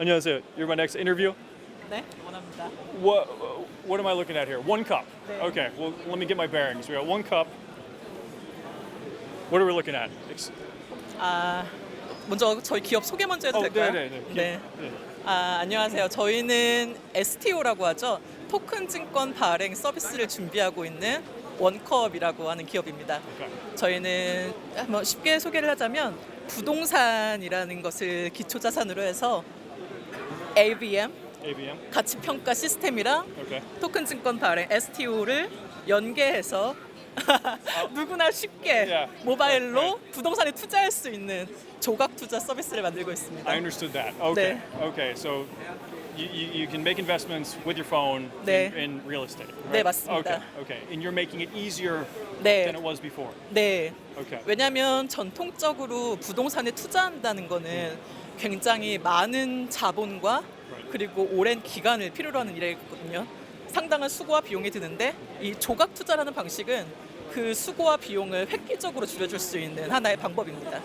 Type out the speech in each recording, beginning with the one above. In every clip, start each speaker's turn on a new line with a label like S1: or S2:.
S1: 안녕하세요. You're my next interview.
S2: 네, 원합니다.
S1: What what am I looking at here? One cup.
S2: 네.
S1: Okay. Well, let me get my bearings. We got one cup. What are we looking at? Ex-
S2: 아, 먼저 저희 기업 소개 먼저 해도
S1: 어,
S2: 될까요?
S1: 네, 네, 네.
S2: 네.
S1: 네.
S2: 아, 안녕하세요. 저희는 STO라고 하죠. 토큰 증권 발행 서비스를 준비하고 있는 원컵이라고 하는 기업입니다.
S1: Okay.
S2: 저희는 한번 쉽게 소개를 하자면 부동산이라는 것을 기초 자산으로 해서 AVM
S1: AVM.
S2: 가치 평가 시스템이랑
S1: Okay.
S2: 토큰 증권 발행 STO를 연계해서 누구나 쉽게
S1: Yeah.
S2: 모바일로 부동산에 투자할 수 있는 조각 투자 서비스를 만들고 있습니다.
S1: I understood that. Okay.
S2: 네.
S1: Okay. So you, you, you can make investments with your phone
S2: 네.
S1: in, in real estate.
S2: 네? 맞습니다.
S1: Okay. Okay. And you're making it easier
S2: 네,
S1: than it was before.
S2: 네.
S1: Okay.
S2: 왜냐하면 전통적으로 부동산에 투자한다는 거는 굉장히 많은 자본과 그리고 오랜 기간을 필요로 하는 일이거든요. 상당한 수고와 비용이 드는데 이 조각 투자라는 방식은 그 수고와 비용을 획기적으로 줄여줄 수 있는 하나의 방법입니다.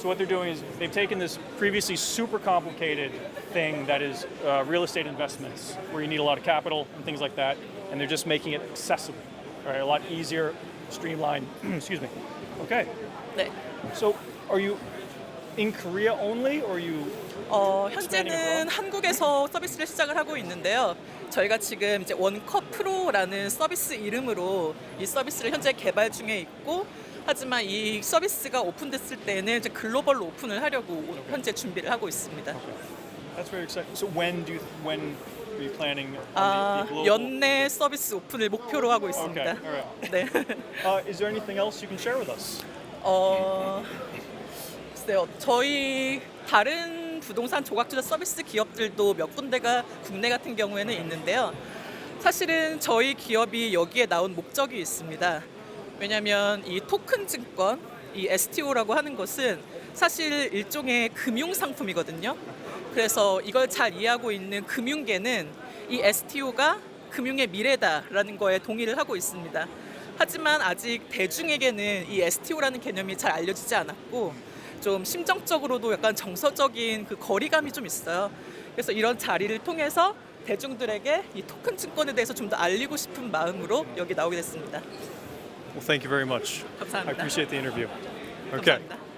S1: So what they're doing is they've taken this previously super complicated thing that is uh, real estate investments, where you need a lot of capital and things like that, and they're just making it accessible, all right, a lot easier, streamlined. excuse me. Okay.
S2: 네.
S1: So are you in Korea only, or are you?
S2: 어,
S1: Expanding
S2: 현재는 한국에서 서비스를 시작을 하고 있는데요. 저희가 지금 이제 원컵 프로라는 서비스 이름으로 이 서비스를 현재 개발 중에 있고 하지만 이 서비스가 오픈됐을 때는 이제 글로벌로 오픈을 하려고 현재 준비를 하고 있습니다.
S1: That's very exciting. So when do you, when are you planning on
S2: 아,
S1: the, the global?
S2: 연내 서비스 오픈을 목표로 하고 있습니다.
S1: All right.
S2: 네.
S1: Uh, is there anything else you can share with us?
S2: 어, 글쎄요. 저희 다른 부동산 조각 투자 서비스 기업들도 몇 군데가 국내 같은 경우에는 있는데요. 사실은 저희 기업이 여기에 나온 목적이 있습니다. 왜냐하면 이 토큰 증권, 이 STO라고 하는 것은 사실 일종의 금융 상품이거든요. 그래서 이걸 잘 이해하고 있는 금융계는 이 STO가 금융의 미래다라는 거에 동의를 하고 있습니다. 하지만 아직 대중에게는 이 STO라는 개념이 잘 알려지지 않았고 좀 심정적으로도 약간 정서적인 그 거리감이 좀 있어요. 그래서 이런 자리를 통해서 대중들에게 이 토큰 증권에 대해서 좀 더 알리고 싶은 마음으로 여기 나오게 됐습니다.
S1: Well, thank you very much. I
S2: 감사합니다.
S1: appreciate the interview. Okay.
S2: 감사합니다.